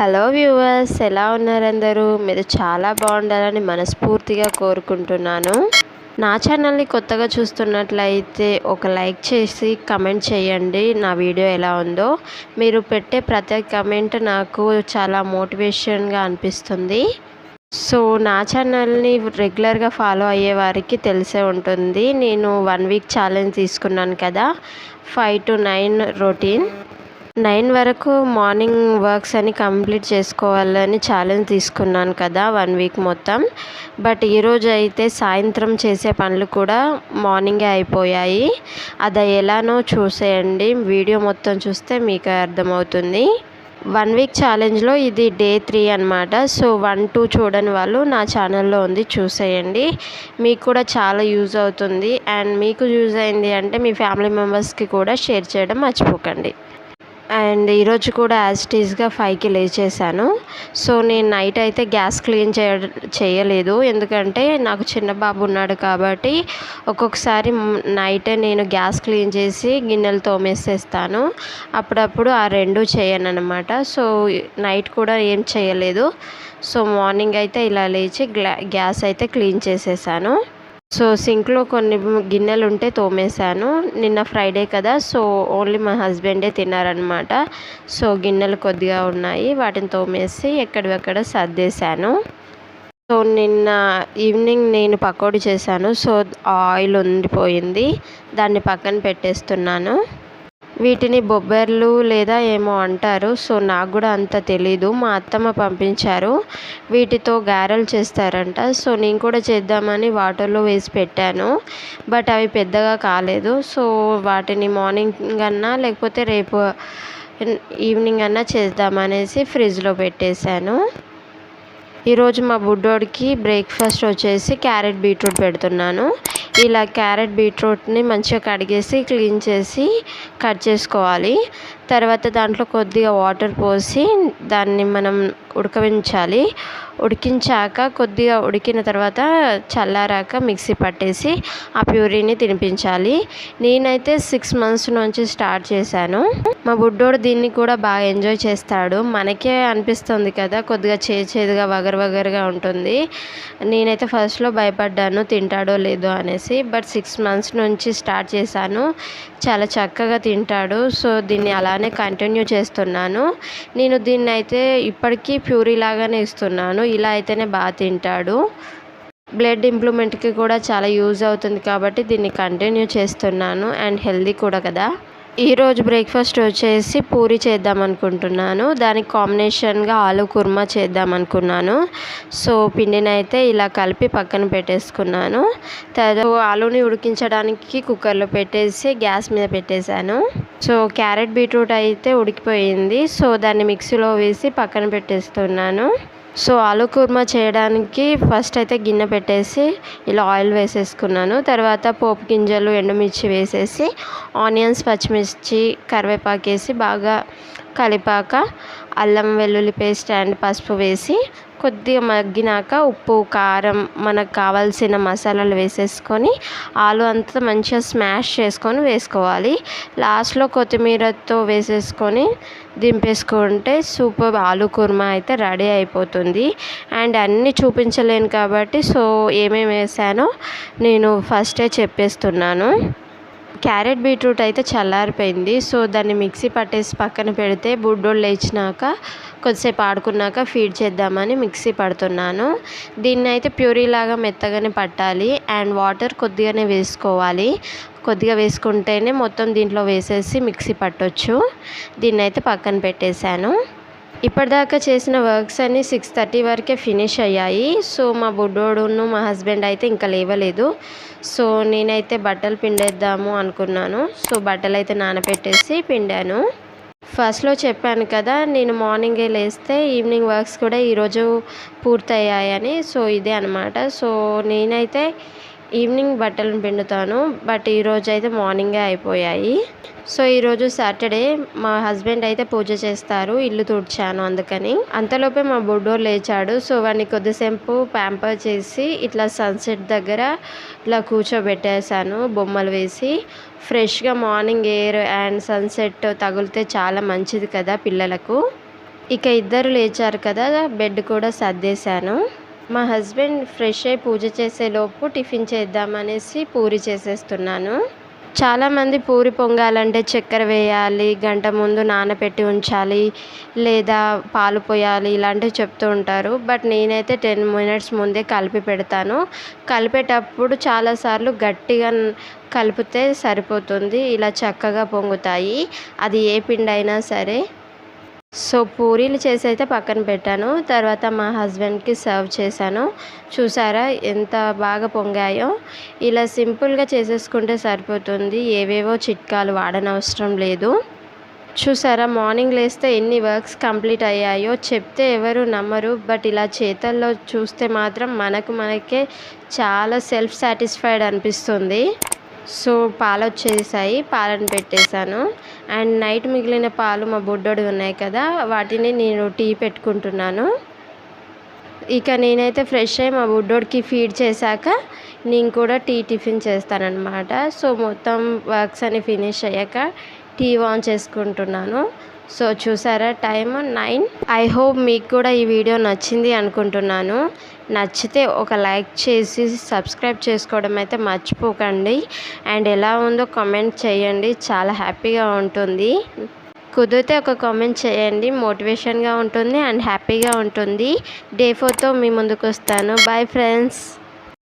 Hello viewers ఎలా ఉన్నారందరూ మీరు చాలా బాగుండాలని మనస్ఫూర్తిగా కోరుకుంటున్నాను. నా ఛానల్ని కొత్తగా చూస్తున్నట్లయితే ఒక లైక్ చేసి కమెంట్ చేయండి. నా వీడియో ఎలా ఉందో. మీరు పెట్టే ప్రతి కమెంట్ నాకు చాలా మోటివేషన్గా అనిపిస్తుంది. సో నా ఛానల్ని రెగ్యులర్గా ఫాలో అయ్యే వారికి తెలిసే ఉంటుంది. నేను వన్ వీక్ ఛాలెంజ్ తీసుకున్నాను కదా. Five to nine routine nine వరకు మార్నింగ్ వర్క్స్ అని కంప్లీట్ చేసుకోవాలని ఛాలెంజ్ తీసుకున్నాను కదా వన్ వీక్ మొత్తం. బట్ ఈరోజు అయితే సాయంత్రం చేసే పనులు కూడా మార్నింగే అయిపోయాయి. అది ఎలానో చూసేయండి. వీడియో మొత్తం చూస్తే మీకు అర్థమవుతుంది. వన్ వీక్ ఛాలెంజ్లో ఇది డే త్రీ అనమాట సో వన్ టూ చూడని వాళ్ళు నా ఛానల్లో ఉంది చూసేయండి. మీకు కూడా చాలా యూజ్ అవుతుంది. అండ్ మీకు యూజ్ అయింది అంటే మీ ఫ్యామిలీ మెంబర్స్కి కూడా షేర్ చేయడం మర్చిపోకండి. అండ్ ఈరోజు కూడా యాజ్ టీజ్గా ఫైవ్కి లేచేసాను సో నేను నైట్ అయితే గ్యాస్ క్లీన్ చేయ చేయలేదు. ఎందుకంటే నాకు చిన్న బాబు ఉన్నాడు కాబట్టి ఒక్కొక్కసారి నైటే నేను గ్యాస్ క్లీన్ చేసి గిన్నెలు తోమేసేస్తాను. అప్పుడప్పుడు ఆ రెండు చేయను అనమాట సో నైట్ కూడా ఏం చేయలేదు. సో మార్నింగ్ అయితే ఇలా లేచి గ్యాస్ అయితే క్లీన్ చేసేసాను. సో సింక్లో కొన్ని గిన్నెలు ఉంటే తోమేశాను. నిన్న ఫ్రైడే కదా సో ఓన్లీ మా హస్బెండే తిన్నారనమాట సో గిన్నెలు కొద్దిగా ఉన్నాయి వాటిని తోమేసి ఎక్కడివక్కడ సర్దేశాను. సో నిన్న ఈవినింగ్ నేను పకోడీ చేశాను సో ఆయిల్ ఉండిపోయింది దాన్ని పక్కన పెట్టేస్తున్నాను. వీటిని బొబ్బర్లు లేదా ఏమో అంటారు. సో నాకు కూడా అంత తెలీదు. మా అత్తమ్మ పంపించారు. వీటితో గారెలు చేస్తారంట. సో నేను కూడా చేద్దామని వాటర్లో వేసి పెట్టాను. బట్ అవి పెద్దగా కాలేదు. సో వాటిని మార్నింగ్ అన్నా లేకపోతే రేపు ఈవినింగ్ అన్నా చేద్దామనేసి ఫ్రిడ్జ్లో పెట్టేశాను. ఈరోజు మా బుడ్డోడికి బ్రేక్ఫాస్ట్ వచ్చేసి క్యారెట్ బీట్రూట్ పెడుతున్నాను. ఇలా క్యారెట్ బీట్రూట్ని మంచిగా కడిగేసి క్లీన్ చేసి కట్ చేసుకోవాలి. తర్వాత దాంట్లో కొద్దిగా వాటర్ పోసి దాన్ని మనం ఉడకవించాలి. ఉడికించాక కొద్దిగా ఉడికిన తర్వాత చల్లారాక మిక్సీ పట్టేసి ఆ ప్యూరీని తినిపించాలి. నేనైతే సిక్స్ మంత్స్ నుంచి స్టార్ట్ చేశాను. మా బుడ్డోడు దీన్ని కూడా బాగా ఎంజాయ్ చేస్తాడు. మనకే అనిపిస్తుంది కదా కొద్దిగా చేదుగా వగర వగరుగా ఉంటుంది. నేనైతే ఫస్ట్లో భయపడ్డాను తింటాడో లేదో అనేసి బట్ సిక్స్ మంత్స్ నుంచి స్టార్ట్ చేశాను. చాలా చక్కగా తింటాడు. సో దీన్ని అలా అలానే కంటిన్యూ చేస్తున్నాను. నేను దీన్ని అయితే ఇప్పటికీ ప్యూరీ లాగానే ఇస్తున్నాను. ఇలా అయితేనే బాగా తింటాడు. బ్లడ్ ఇంప్లూమెంట్కి కూడా చాలా యూజ్ అవుతుంది కాబట్టి దీన్ని కంటిన్యూ చేస్తున్నాను. అండ్ హెల్దీ కూడా కదా. ఈరోజు బ్రేక్ఫాస్ట్ వచ్చేసి పూరి చేద్దాం అనుకుంటున్నాను. దానికి కాంబినేషన్గా ఆలు కుర్మా చేద్దాం అనుకున్నాను. సో పిండిని అయితే ఇలా కలిపి పక్కన పెట్టేసుకున్నాను. తర్వాత ఆలుని ఉడికించడానికి కుక్కర్లో పెట్టేసి గ్యాస్ మీద పెట్టేశాను. సో క్యారెట్ బీట్రూట్ అయితే ఉడికిపోయింది. సో దాన్ని మిక్సీలో వేసి పక్కన పెట్టేస్తున్నాను. సో ఆలు కుర్మా చేయడానికి ఫస్ట్ అయితే గిన్నె పెట్టేసి ఇలా ఆయిల్ వేసేసుకున్నాను. తర్వాత పోపు గింజలు ఎండుమిర్చి వేసేసి ఆనియన్స్ పచ్చిమిర్చి కరివేపాకు వేసి బాగా కలిపాక అల్లం వెల్లుల్లి పేస్ట్ అండ్ పసుపు వేసి కొద్దిగా మగ్గినాక ఉప్పు కారం మనకు కావాల్సిన మసాలాలు వేసేసుకొని ఆలు అంతా మంచిగా స్మాష్ చేసుకొని వేసుకోవాలి. లాస్ట్లో కొత్తిమీరతో వేసేసుకొని దింపేసుకుంటే సూపర్ ఆలు కుర్మా అయితే రెడీ అయిపోతుంది. అండ్ అన్నీ చూపించలేను కాబట్టి సో ఏమేమి వేసానో నేను ఫస్టే చెప్పేస్తున్నాను. క్యారెట్ బీట్రూట్ అయితే చల్లారిపోయింది. సో దాన్ని మిక్సీ పట్టేసి పక్కన పెడితే బుడ్డోళ్ళు లేచినాక కొద్దిసేపు ఆడుకున్నాక ఫీడ్ చేద్దామని మిక్సీ పడుతున్నాను. దీన్ని అయితే ప్యూరీ లాగా మెత్తగానే పట్టాలి. అండ్ వాటర్ కొద్దిగానే వేసుకోవాలి. కొద్దిగా వేసుకుంటేనే మొత్తం దీంట్లో వేసేసి మిక్సీ పట్టొచ్చు. దీన్ని అయితే పక్కన పెట్టేశాను. ఇప్పటిదాకా చేసిన వర్క్స్ అన్నీ సిక్స్ థర్టీ వరకే ఫినిష్ అయ్యాయి. సో మా బుడ్డోడును మా హస్బెండ్ అయితే ఇంకా లేవలేదు. సో నేనైతే బట్టలు పిండేద్దాము అనుకున్నాను. సో బట్టలు అయితే నానబెట్టేసి పిండాను. ఫస్ట్లో చెప్పాను కదా నేను మార్నింగే లేస్తే ఈవినింగ్ వర్క్స్ కూడా ఈరోజు పూర్తయ్యాయని. సో ఇదే అనమాట సో నేనైతే ఈవినింగ్ బట్టలను పిండుతాను. బట్ ఈరోజు అయితే మార్నింగే అయిపోయాయి. సో ఈరోజు సాటర్డే మా హస్బెండ్ అయితే పూజ చేస్తారు. ఇల్లు తుడిచాను అందుకని. అంతలోపే మా బుడ్డోరు లేచాడు. సో వాడిని కొద్దిసేపు ప్యాంపర్ చేసి ఇట్లా సన్సెట్ దగ్గర ఇట్లా కూర్చోబెట్టేశాను. బొమ్మలు వేసి ఫ్రెష్గా మార్నింగ్ ఎయిర్ అండ్ సన్సెట్ తగిలితే చాలా మంచిది కదా పిల్లలకు. ఇక ఇద్దరు లేచారు కదా బెడ్ కూడా సర్దేశాను. మా హస్బెండ్ ఫ్రెష్ అయ్యి పూజ చేసేలోపు టిఫిన్ చేద్దామనేసి పూరి చేసేస్తున్నాను. చాలామంది పూరి పొంగాలంటే చక్కెర వేయాలి గంట ముందు నానబెట్టి ఉంచాలి లేదా పాలు పోయాలి ఇలాంటివి చెప్తూ ఉంటారు. బట్ నేనైతే టెన్ మినిట్స్ ముందే కలిపి పెడతాను. కలిపేటప్పుడు చాలాసార్లు గట్టిగా కలిపితే సరిపోతుంది. ఇలా చక్కగా పొంగుతాయి. అది ఏ పిండి అయినా సరే. సో పూరీలు చేసి అయితే పక్కన పెట్టాను. తర్వాత మా హస్బెండ్కి సర్వ్ చేశాను. చూసారా ఎంత బాగా పొంగాయో. ఇలా సింపుల్గా చేసేసుకుంటే సరిపోతుంది. ఏవేవో చిట్కాలు వాడనవసరం లేదు. చూసారా మార్నింగ్ లేస్తే ఎన్ని వర్క్స్ కంప్లీట్ అయ్యాయో చెప్తే ఎవరు నమ్మరు. బట్ ఇలా చేతల్లో చూస్తే మాత్రం మనకు మనకే చాలా సెల్ఫ్ సాటిస్ఫైడ్ అనిపిస్తుంది. సో పాలు వచ్చేసాయి పాలను పెట్టేశాను. అండ్ నైట్ మిగిలిన పాలు మా బుడ్డోడు ఉన్నాయి కదా వాటిని నేను టీ పెట్టుకుంటున్నాను. ఇక నేనైతే ఫ్రెష్ అయ్యి మా బుడ్డోడికి ఫీడ్ చేశాక నేను కూడా టీ టిఫిన్ చేస్తానన్నమాట. సో మొత్తం వర్క్స్ అని ఫినిష్ అయ్యాక టీవీ ఆన్ చేసుకుంటున్నాను. సో చూసారా టైం నైన్. ఐ హోప్ మీకు కూడా ఈ వీడియో నచ్చింది అనుకుంటున్నాను. నచ్చితే ఒక లైక్ చేసి సబ్స్క్రైబ్ చేసుకోవడం అయితే మర్చిపోకండి. అండ్ ఎలా ఉందో కామెంట్ చేయండి. చాలా హ్యాపీగా ఉంటుంది. కుదిరితే ఒక కామెంట్ చేయండి. మోటివేషన్గా ఉంటుంది అండ్ హ్యాపీగా ఉంటుంది. డే ఫోర్తో మీ ముందుకు వస్తాను. Bye friends.